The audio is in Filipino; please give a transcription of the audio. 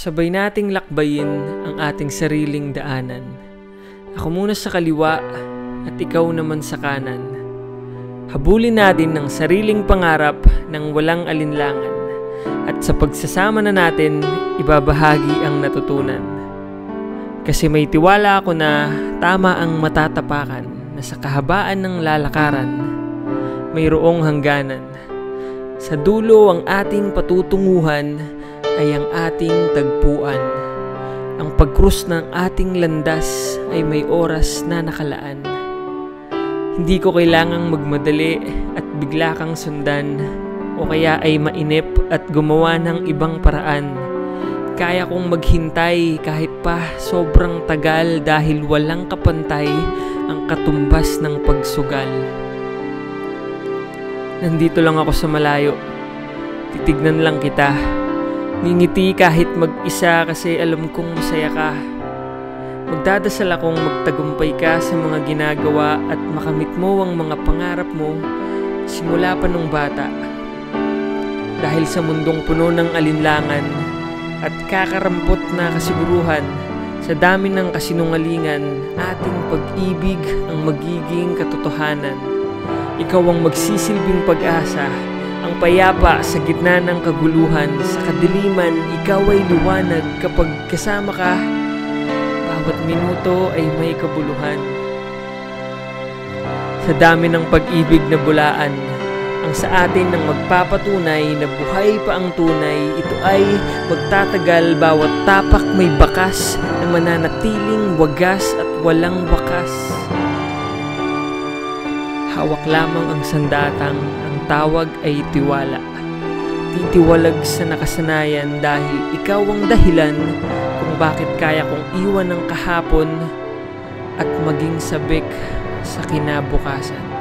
Sabay nating lakbayin ang ating sariling daanan. Ako muna sa kaliwa at ikaw naman sa kanan. Habulin natin ng sariling pangarap ng walang alinlangan at sa pagsasama na natin, ibabahagi ang natutunan. Kasi may tiwala ako na tama ang matatapakan na sa kahabaan ng lalakaran, mayroong hangganan. Sa dulo ang ating patutunguhan ay ang ating tagpuan. Ang pagkrus ng ating landas ay may oras na nakalaan. Hindi ko kailangang magmadali at bigla kang sundan o kaya ay mainip at gumawa ng ibang paraan. Kaya kong maghintay kahit pa sobrang tagal dahil walang kapantay ang katumbas ng pagsugal. Nandito lang ako sa malayo. Titignan lang kita. Ngingiti kahit mag-isa kasi alam kong masaya ka. Magdadasal akong magtagumpay ka sa mga ginagawa at makamit mo ang mga pangarap mo simula pa nung bata. Dahil sa mundong puno ng alinlangan at kakarampot na kasiguruhan, sa dami ng kasinungalingan, ating pag-ibig ang magiging katotohanan. Ikaw ang magsisilbing pag-asa, ang payapa sa gitna ng kaguluhan, sa kadiliman, ikaw ay liwanag kapag kasama ka bawat minuto ay may kabuluhan. Sa dami ng pag-ibig na bulaan, ang sa atin ng magpapatunay na buhay pa ang tunay, ito ay magtatagal bawat tapak may bakas na mananatiling wagas at walang wakas. Hawak lamang ang sandatang, ang tawag ay tiwala. Titiwalag sa nakasanayan dahil ikaw ang dahilan kung bakit kaya kong iwan ng kahapon at maging sabik sa kinabukasan.